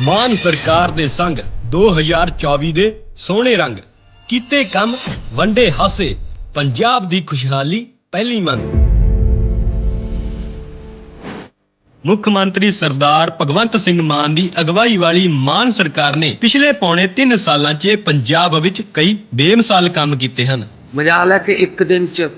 ਮਾਨ ਸਰਕਾਰ ਦੇ ਸੰਗ 2024 ਦੇ ਸੋਹਣੇ ਰੰਗ। ਕੀਤੇ ਕੰਮ, ਵੰਡੇ ਹਾਸੇ, ਪੰਜਾਬ ਦੀ ਖੁਸ਼ਹਾਲੀ, ਪਹਿਲੀ ਮੰਗ। ਮੁੱਖ ਮੰਤਰੀ ਸਰਦਾਰ ਭਗਵੰਤ ਸਿੰਘ ਮਾਨ ਦੀ ਅਗਵਾਈ ਵਾਲੀ ਮਾਨ ਸਰਕਾਰ ਨੇ ਪਿਛਲੇ ਪੌਣੇ 3 ਸਾਲਾਂ 'ਚ ਪੰਜਾਬ ਵਿੱਚ ਕਈ ਬੇਮਿਸਾਲ ਕੰਮ ਕੀਤੇ ਹਨ। ਮਜਾਲ ਹੈ ਕਿ ਇੱਕ ਦਿਨ ਚ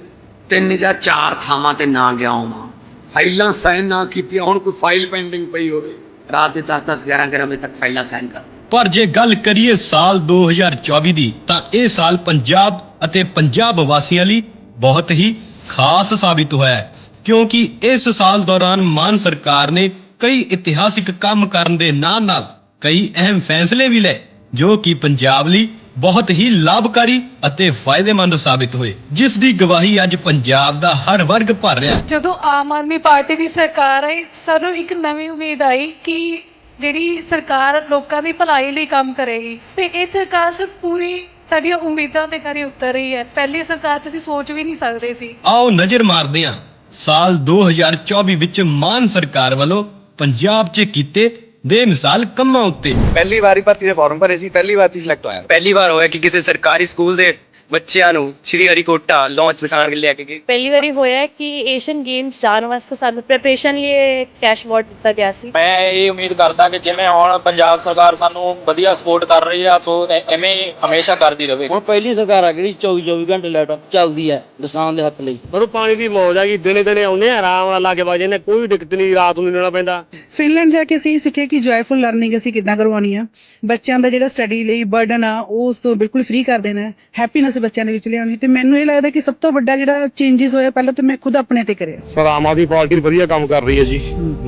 ਤਿੰਨ ਜਾਂ ਚਾਰ ਥਾਵਾਂ ਤੇ ਨਾ ਗਿਆ ਹਾਂ ਫਾਈਲਾਂ ਸਾਈਨ ਨਾ ਕੀਤੀਆਂ, ਹੁਣ ਕੋਈ ਫਾਈਲ ਪੈਂਡਿੰਗ ਪਈ ਹੋਵੇ। ਰਾਤ ਦੇ 10 10 11 11 ਵਜੇ ਤੱਕ ਫਾਈਲਾਂ ਸਾਈਨ ਕਰ। ਪਰ ਜੇ ਗੱਲ ਕਰੀਏ ਸਾਲ 2024 ਦੀ, ਤਾਂ ਇਹ ਸਾਲ ਪੰਜਾਬ ਅਤੇ ਪੰਜਾਬ ਵਾਸੀਆਂ ਲਈ ਬਹੁਤ ਹੀ ਖਾਸ ਸਾਬਿਤ ਹੋਇਆ ਹੈ। ਕਿਉਂਕਿ ਇਸ ਸਾਲ ਦੌਰਾਨ ਮਾਨ ਸਰਕਾਰ ਨੇ ਕਈ ਇਤਿਹਾਸਿਕ ਕੰਮ ਕਰਨ ਦੇ ਨਾਲ-ਨਾਲ ਕਈ ਅਹਿਮ ਫੈਸਲੇ ਵੀ ਲਏ, ਜੋ ਕਿ ਪੰਜਾਬ ਲਈ ਬਹੁਤ ਹੀ ਲਾਭਕਾਰੀ ਅਤੇ ਫਾਇਦੇਮੰਦ ਸਾਬਿਤ ਹੋਏ ਜਿਸ ਦੀ ਗਵਾਹੀ ਅੱਜ ਪੰਜਾਬ ਦਾ ਹਰ ਵਰਗ ਭਰ ਰਿਹਾ ਹੈ। ਜਦੋਂ ਆਮ ਆਦਮੀ ਪਾਰਟੀ ਦੀ ਸਰਕਾਰ ਆਈ ਸਾਨੂੰ ਇੱਕ ਨਵੀਂ ਉਮੀਦ ਆਈ ਕਿ ਜਿਹੜੀ ਸਰਕਾਰ ਲੋਕਾਂ ਦੀ ਭਲਾਈ ਲਈ ਕੰਮ ਕਰੇਗੀ ਤੇ ਇਹ ਸਰਕਾਰ ਸਿਰਫ ਪੂਰੀ ਸਾਡੀਆਂ ਉਮੀਦਾਂ ਤੇ ਖਰੀ ਉਤਰ ਰਹੀ ਹੈ। ਪਹਿਲੀ ਸਰਕਾਰ 'ਚ ਅਸੀਂ ਸੋਚ ਵੀ ਨਹੀਂ ਸਕਦੇ ਸੀ। ਆਓ ਨਜ਼ਰ ਮਾਰਦੇ ਹਾਂ। ਸਾਲ 2024 ਵਿੱਚ ਮਾਨ ਸਰਕਾਰ ਵੱਲੋਂ ਪੰਜਾਬ 'ਚ ਕੀਤੇ ਬੇਮਿਸਾਲ ਕੰਮਾਂ ਉੱਤੇ। ਪਹਿਲੀ ਵਾਰੀ ਭਰਤੀ ਦੇ ਫਾਰਮ ਭਰੇ ਸੀ ਪਹਿਲੀ ਵਾਰ ਤੀ ਸਿਲੈਕਟ ਹੋਇਆ। ਪਹਿਲੀ ਵਾਰ ਹੋਇਆ ਕਿ ਕਿਸੇ ਸਰਕਾਰੀ ਸਕੂਲ ਦੇ ਬੱਚਿਆਂ ਨੂੰ ਸ਼੍ਰੀ ਹਰੀਕੋਟਾ ਲਾਂਚ ਦਿਖਾਉਣ ਲਈ ਲੈ ਕੇ ਗਏ। ਪਹਿਲੀ ਵਾਰੀ ਹੋਇਆ ਹੈ ਕਿ ਏਸ਼ੀਅਨ ਗੇਮਸ ਜਾਣ ਵਾਸਤੇ ਸਾਨੂੰ ਪ੍ਰੈਪਰੇਸ਼ਨ ਲਈ ਕੈਸ਼ ਅਵਾਰਡ ਦਿੱਤਾ ਗਿਆ ਸੀ। ਮੈਂ ਇਹ ਉਮੀਦ ਕਰਦਾ ਕਿ ਜਿਵੇਂ ਹੁਣ ਪੰਜਾਬ ਸਰਕਾਰ ਸਾਨੂੰ ਵਧੀਆ ਸਪੋਰਟ ਕਰ ਰਹੀ ਆ ਸੋ ਐ- ਐਵੇਂ ਹੀ ਹਮੇਸ਼ਾ ਕਰਦੀ ਰਹੇ ਹੁਣ ਪਹਿਲੀ ਸਰਕਾਰ ਆ ਜਿਹੜੀ 24 24 ਘੰਟੇ ਲਾਈਟ ਚੱਲਦੀ ਹੈ ਕਿਸਾਨ ਦੇ ਹੱਕ ਲਈ। ਪਰ ਪਾਣੀ ਦੀ ਮੌਜ ਆ ਕਿ ਦਿਨੇ ਦਿਨੇ ਆਉਂਦੇ ਆ ਆਰਾਮ ਨਾਲ ਲਾ ਕੇ ਵਜੇ ਨੇ ਕੋਈ ਦਿੱਕਤ ਨਹੀਂ ਰਾਤ ਨੂੰ ਰਹਿਣਾ ਪੈਂਦਾ। ਫਿਨਲੈਂਡ ਜਾ ਕੇ ਅਸੀਂ ਸਿੱਖਿਆ ਕਿ ਜੋਇਫੁਲ ਲਰਨਿੰਗ ਅਸੀਂ ਕਿੱਦਾਂ ਕਰਵਾਉਣੀ ਆ। ਬੱਚਿਆਂ ਦਾ ਜਿਹੜਾ ਸਟੱਡੀ ਲਈ ਬਰਡਨ ਆ ਉਹ ਉਸ ਤੋਂ ਬਿਲਕੁਲ ਫ੍ਰੀ ਕਰ ਦੇਣਾ ਹੈਪੀਨੈਸ ਬੱਚਿਆਂ ਦੇ ਵਿੱਚ ਲਿਆਉਣੀ ਤੇ ਮੈਨੂੰ ਇਹ ਲੱਗਦਾ ਕਿ ਸਭ ਤੋਂ ਵੱਡਾ ਜਿਹੜਾ ਚੇਂਜਸ ਹੋਇਆ ਪਹਿਲਾਂ ਤਾਂ ਮੈਂ ਖੁਦ ਆਪਣੇ ਤੇ ਕਰਿਆ। ਸਰ ਆਮ ਆਦਮੀ ਪਾਰਟੀ ਵਧੀਆ ਕੰਮ ਕਰ ਰਹੀ ਹੈ ਜੀ।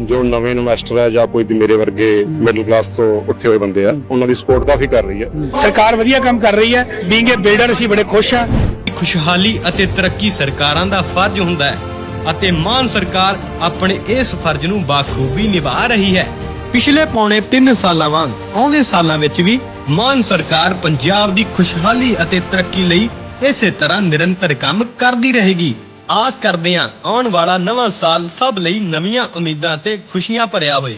ਜੋ ਨਵੇਂ ਇਨਵੈਸਟਰ ਹੈ ਜਾਂ ਕੋਈ ਵੀ ਮੇਰੇ ਵਰਗੇ ਮਿਡਲ ਕਲਾਸ ਤੋਂ ਉੱਠੇ ਹੋਏ ਬੰਦੇ ਆ ਉਹਨਾਂ ਦੀ ਸਪੋਰਟ ਕਾਫੀ ਕਰ ਰਹੀ ਹੈ। ਸਰਕਾਰ ਵਧੀਆ ਕੰਮ ਕਰ ਰਹੀ ਹੈ। ਬੀਇੰਗ ਏ ਬਿਲਡਰ ਅਸੀਂ ਬੜੇ ਖੁਸ਼ ਆ ਖੁਸ਼ਹਾਲੀ ਅਤੇ ਤਰੱਕੀ ਸਰਕਾਰਾਂ ਦਾ ਫਰਜ਼ ਹੁੰਦਾ ਹੈ ਅਤੇ ਮਾਨ ਸਰਕਾਰ ਆਪਣੇ ਇਸ ਫਰਜ਼ ਨੂੰ ਬਾਖੂਬੀ ਨਿਭਾ ਰਹੀ ਹੈ। ਪਿਛਲੇ ਪੌਣੇ 3 ਸਾਲਾਂ ਵਾਂਗ, ਆਉਂਦੇ ਸਾਲਾਂ ਵਿੱਚ ਵੀ ਮਾਨ ਸਰਕਾਰ ਪੰਜਾਬ ਦੀ ਖੁਸ਼ਹਾਲੀ ਅਤੇ ਤਰੱਕੀ ਲਈ ਇਸੇ ਤਰ੍ਹਾਂ ਨਿਰੰਤਰ ਕੰਮ ਕਰਦੀ ਰਹੇਗੀ। ਆਸ ਕਰਦੇ ਹਾਂ ਆਉਣ ਵਾਲਾ ਨਵਾਂ ਸਾਲ ਸਭ ਲਈ ਨਵੀਆਂ ਉਮੀਦਾਂ ਤੇ ਖੁਸ਼ੀਆਂ ਭਰਿਆ ਹੋਵੇ